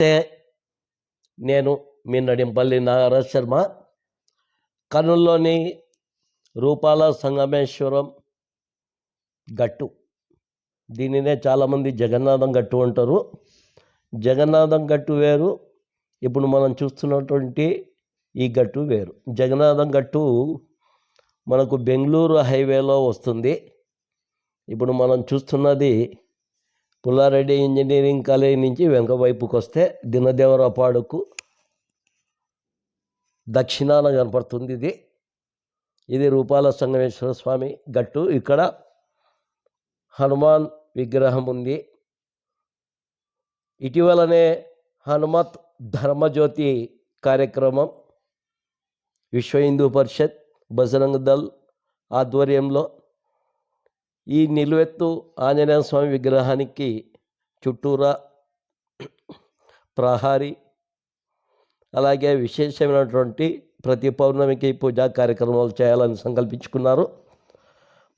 నమస్తే నేను మీ నడింపల్లి నాగరాజ్ శర్మ కర్నూలులోని రూపాల సంగమేశ్వరం గట్టు. దీనినే చాలామంది జగన్నాథం గట్టు అంటారు. జగన్నాథం గట్టు వేరు. ఇప్పుడు మనం చూస్తున్నటువంటి ఈ గట్టు వేరు. జగన్నాథం గట్టు మనకు బెంగళూరు హైవేలో వస్తుంది. ఇప్పుడు మనం చూస్తున్నది పుల్లారెడ్డి ఇంజనీరింగ్ కాలేజ్ నుంచి వెంకవైపుకి వస్తే దినదేవరపాడుకు దక్షిణాన కనపడుతుంది ఇది. ఇది రూపాల సంగమేశ్వర స్వామి గట్టు. ఇక్కడ హనుమాన్ విగ్రహం ఉంది. ఇటీవలనే హనుమత్ ధర్మజ్యోతి కార్యక్రమం విశ్వ హిందూ పరిషత్ బజరంగ్ దళ్ ఆధ్వర్యంలో ఈ నిలువెత్తు ఆంజనేయ స్వామి విగ్రహానికి చుట్టూరా ప్రహారీ అలాగే విశేషమైనటువంటి ప్రతి పౌర్ణమికి పూజా కార్యక్రమాలు చేయాలని సంకల్పించుకున్నారు.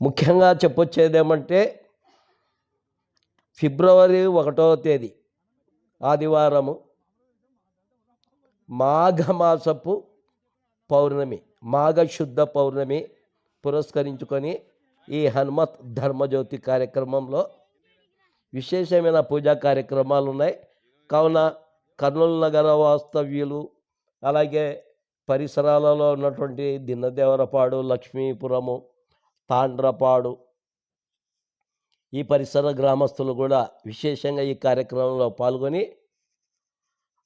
ముఖ్యంగా చెప్పొచ్చేది ఏమంటే ఫిబ్రవరి ఒకటవ తేదీ ఆదివారము మాఘమాసపు పౌర్ణమి మాఘశుద్ధ పౌర్ణమి పురస్కరించుకొని ఈ హనుమత్ ధర్మజ్యోతి కార్యక్రమంలో విశేషమైన పూజా కార్యక్రమాలు ఉన్నాయి కావున కర్నూలు నగర వాస్తవ్యులు అలాగే పరిసరాలలో ఉన్నటువంటి దిన్నదేవరపాడు లక్ష్మీపురము తాండ్రపాడు ఈ పరిసర గ్రామస్తులు కూడా విశేషంగా ఈ కార్యక్రమంలో పాల్గొని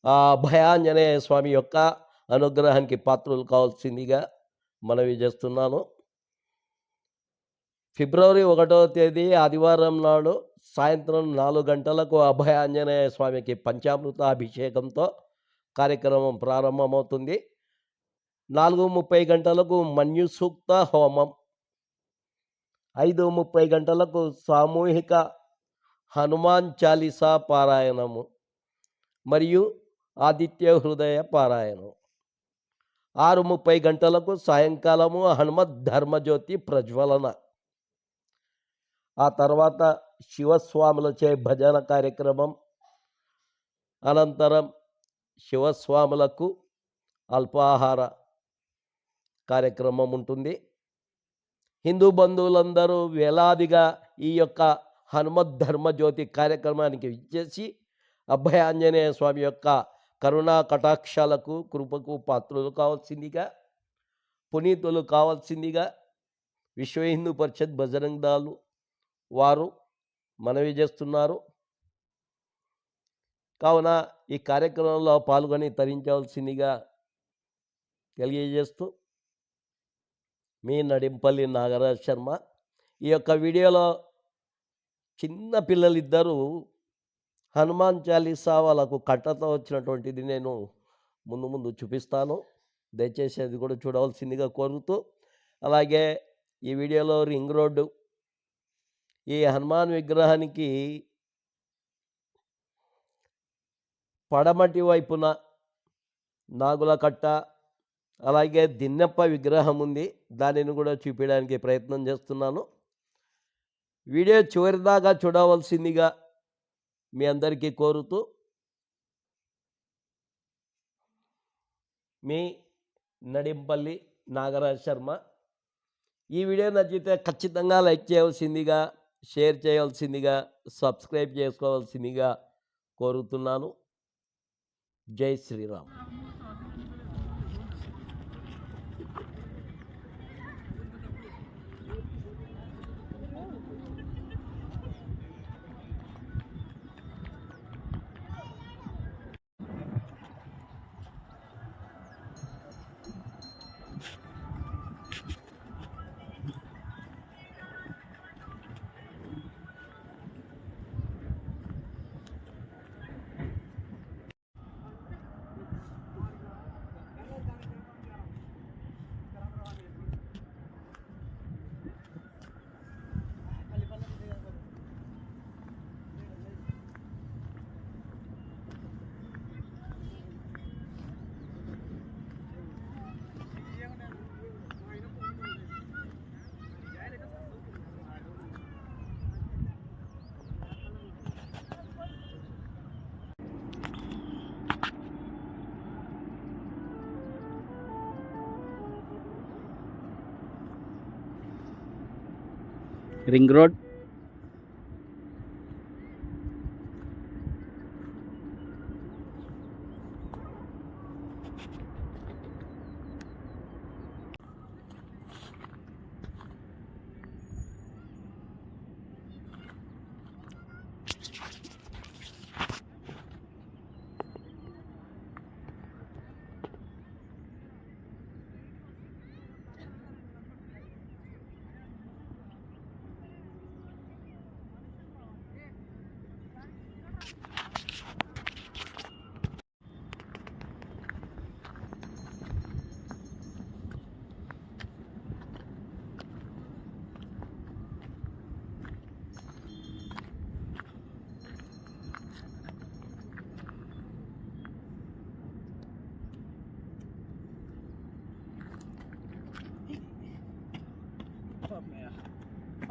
ఆ భయాంజనేయ స్వామి యొక్క అనుగ్రహానికి పాత్రలు కావాల్సిందిగా మనవి చేస్తున్నాను. ఫిబ్రవరి ఒకటవ తేదీ ఆదివారం నాడు సాయంత్రం నాలుగు గంటలకు అభయ ఆంజనేయ స్వామికి పంచామృత అభిషేకంతో కార్యక్రమం ప్రారంభమవుతుంది. నాలుగు ముప్పై గంటలకు మన్యు సూక్త హోమం. ఐదు ముప్పై గంటలకు సామూహిక హనుమాన్ చాలీసా పారాయణము మరియు ఆదిత్య హృదయ పారాయణం. ఆరు ముప్పై గంటలకు సాయంకాలము హనుమత్ ధర్మజ్యోతి ప్రజ్వలన. ఆ తర్వాత శివస్వాములచే భజన కార్యక్రమం. అనంతరం శివస్వాములకు అల్పాహార కార్యక్రమం ఉంటుంది. హిందూ బంధువులందరూ వేలాదిగా ఈ యొక్క హనుమత్ ధర్మజ్యోతి కార్యక్రమానికి విచ్చేసి అభయ ఆంజనేయ స్వామి యొక్క కరుణా కటాక్షాలకు కృపకు పాత్రలు కావాల్సిందిగా పునీతులు కావాల్సిందిగా విశ్వ హిందూ పరిషత్ బజరంగ్ దాలు వారు మనవి చేస్తున్నారు. కావున ఈ కార్యక్రమంలో పాల్గొని తరించవలసిందిగా తెలియజేస్తూ మీ నడింపల్లి నాగరాజ్ శర్మ ఈ యొక్క వీడియోలో చిన్న పిల్లలిద్దరూ హనుమాన్ చాలీసా వాళ్ళకు కట్టతో వచ్చినటువంటిది నేను ముందు ముందు చూపిస్తాను. దయచేసి అది కూడా చూడవలసిందిగా కోరుతూ అలాగే ఈ వీడియోలో రింగ్ రోడ్డు ఈ హనుమాన్ విగ్రహానికి పడమటి వైపున నాగుల కట్ట అలాగే దిన్నెప్ప విగ్రహం ఉంది. దానిని కూడా చూపించడానికి ప్రయత్నం చేస్తున్నాను. వీడియో చివరిదాకా చూడవలసిందిగా మీ అందరికీ కోరుతూ మీ నడింపల్లి నాగరాజ్ శర్మ. ఈ వీడియో నచ్చితే ఖచ్చితంగా లైక్ చేయవలసిందిగా షేర్ చేయాల్సిందిగా సబ్స్క్రైబ్ చేసుకోవాల్సిందిగా కోరుతున్నాను. జై Sriram. Ring road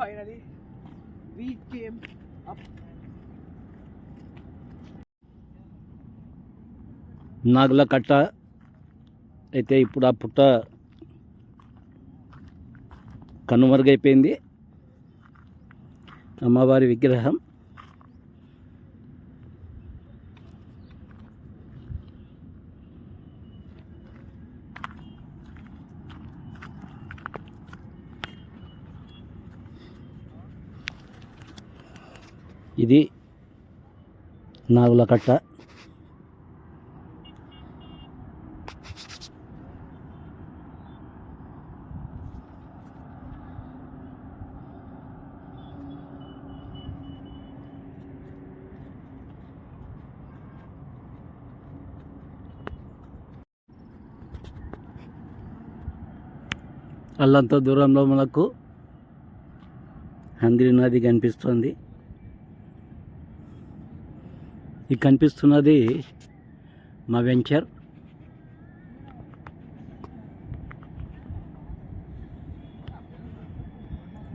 Finally, we came up. Nagula Katta అయితే ఇప్పుడు ఆ పుట్ట కనుమరుగైపోయింది అమ్మవారి విగ్రహం ఇది నాగుల కట్ట అల్లంత దూరంలో మనకు హంద్రి నది కనిపిస్తుంది. ఇది కనిపిస్తున్నది మా వెంచర్.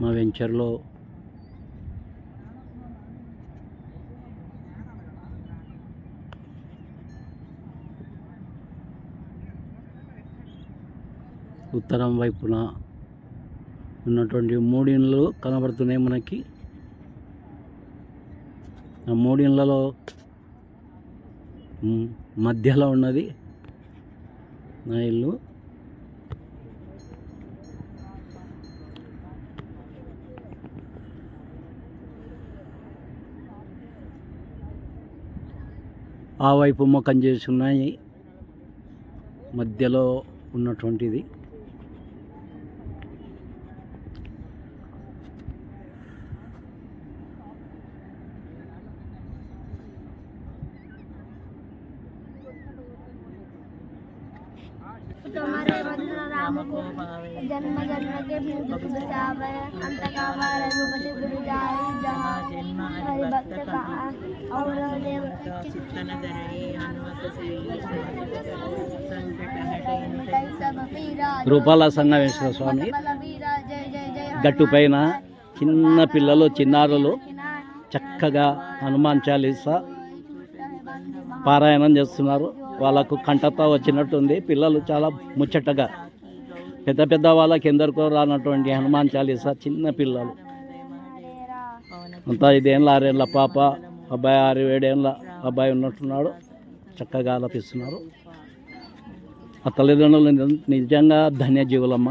మా వెంచర్లో ఉత్తరం వైపున ఉన్నటువంటి మూడిండ్లు కనబడుతున్నాయి మనకి. ఆ మూడిండ్లలో మధ్యలో ఉన్నది. నా ఇల్లు. ఆ వైపు ముఖం చేసి ఉన్నాయి. మధ్యలో ఉన్నటువంటిది. రూపాల సన్నవేశ్వర స్వామి గట్టు పైన చిన్న పిల్లలు చిన్నారులు చక్కగా హనుమాన్ చాలీసా పారాయణం చేస్తున్నారు. వాళ్ళకు కంటత వచ్చినట్టుంది. పిల్లలు చాలా ముచ్చటగా పెద్ద పెద్ద వాళ్ళకి ఎందరికో రానటువంటి హనుమాన్ చాలీసా చిన్న పిల్లలు. అంతా ఐదేళ్ళ ఆరేళ్ళ పాప అబ్బాయి ఆరు ఏడేళ్ళ అబ్బాయి ఉన్నట్టున్నాడు. చక్కగా ఆలపిస్తున్నారు. ఆ తల్లిదండ్రులు నిజంగా ధన్యజీవులమ్మ.